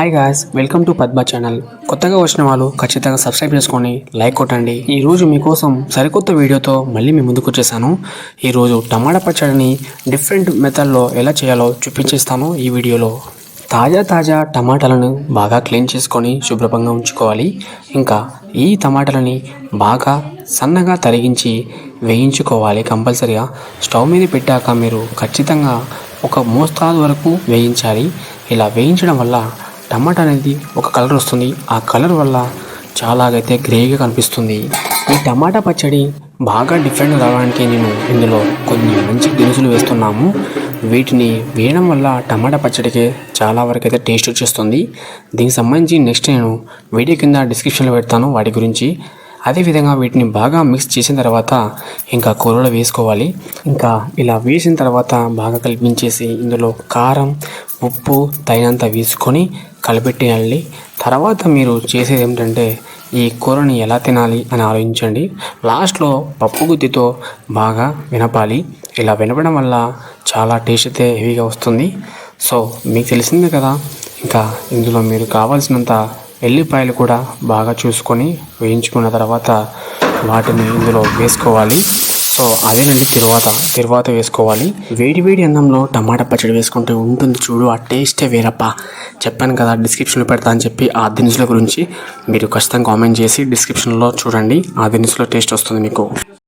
Hi guys welcome to Padma channel కొత్తగా వచ్చిన వాళ్ళు ఖచ్చితంగా సబ్స్క్రైబ్ చేసుకొని లైక్ కొట్టండి. ఈ రోజు మీకోసం సరికొత్త వీడియోతో మళ్ళీ మీ ముందుకు వచ్చేసాను. ఈరోజు టమాటా పచ్చడిని డిఫరెంట్ మెథడ్లో ఎలా చేయాలో చూపించేస్తాను ఈ వీడియోలో. తాజా తాజా టమాటాలను బాగా క్లీన్ చేసుకొని శుభ్రంగా ఉంచుకోవాలి. ఇంకా ఈ టమాటాలని బాగా సన్నగా తరిగించి వేయించుకోవాలి కంపల్సరిగా. స్టవ్ మీద పెట్టాక మీరు ఖచ్చితంగా ఒక మోస్తాదు వరకు వేయించాలి. ఇలా వేయించడం వల్ల టమాటా అనేది ఒక కలర్ వస్తుంది. ఆ కలర్ వల్ల చాలాగైతే గ్రేగా కనిపిస్తుంది. ఈ టమాటా పచ్చడి బాగా డిఫరెంట్ రావడానికి నేను ఇందులో కొన్ని మంచి దినుసులు వేస్తున్నాము. వీటిని వేయడం వల్ల టమాటా పచ్చడికి చాలా వరకు అయితే టేస్ట్ వచ్చేస్తుంది. దీనికి సంబంధించి నెక్స్ట్ నేను వీడియో కింద డిస్క్రిప్షన్లో పెడతాను వాటి గురించి. అదేవిధంగా వీటిని బాగా మిక్స్ చేసిన తర్వాత ఇంకా కూరలో వేసుకోవాలి. ఇంకా ఇలా వేసిన తర్వాత బాగా కలిపించేసి ఇందులో కారం ఉప్పు తగినంత వేసుకొని కలిపెట్టేయాలి తర్వాత మీరు చేసేది ఏమిటంటే ఈ కూరని ఎలా తినాలి అని ఆలోచించండి. లాస్ట్లో పప్పు గుత్తితో బాగా వినపాలి. ఇలా వినపడం వల్ల చాలా టేస్ట్ అయితే హెవీగా వస్తుంది. సో మీకు తెలిసిందే కదా ఇంకా ఇందులో మీరు కావాల్సినంత ఎల్లిపాయలు కూడా బాగా చూసుకొని వేయించుకున్న తర్వాత వాటిని ఇందులో వేసుకోవాలి. సో అదేనండి తిరువాత. తిరువాత వేసుకోవాలి. వేడి వేడి అన్నంలో టమాటా పచ్చడి వేసుకుంటే ఉంటుంది చూడు ఆ టేస్టే వేరప్ప. చెప్పాను కదా డిస్క్రిప్షన్లో పెడతా అని చెప్పి ఆ దినుసుల గురించి మీరు ఖచ్చితంగా కామెంట్ చేసి డిస్క్రిప్షన్లో చూడండి. ఆ దినుసులో టేస్ట్ వస్తుంది మీకు.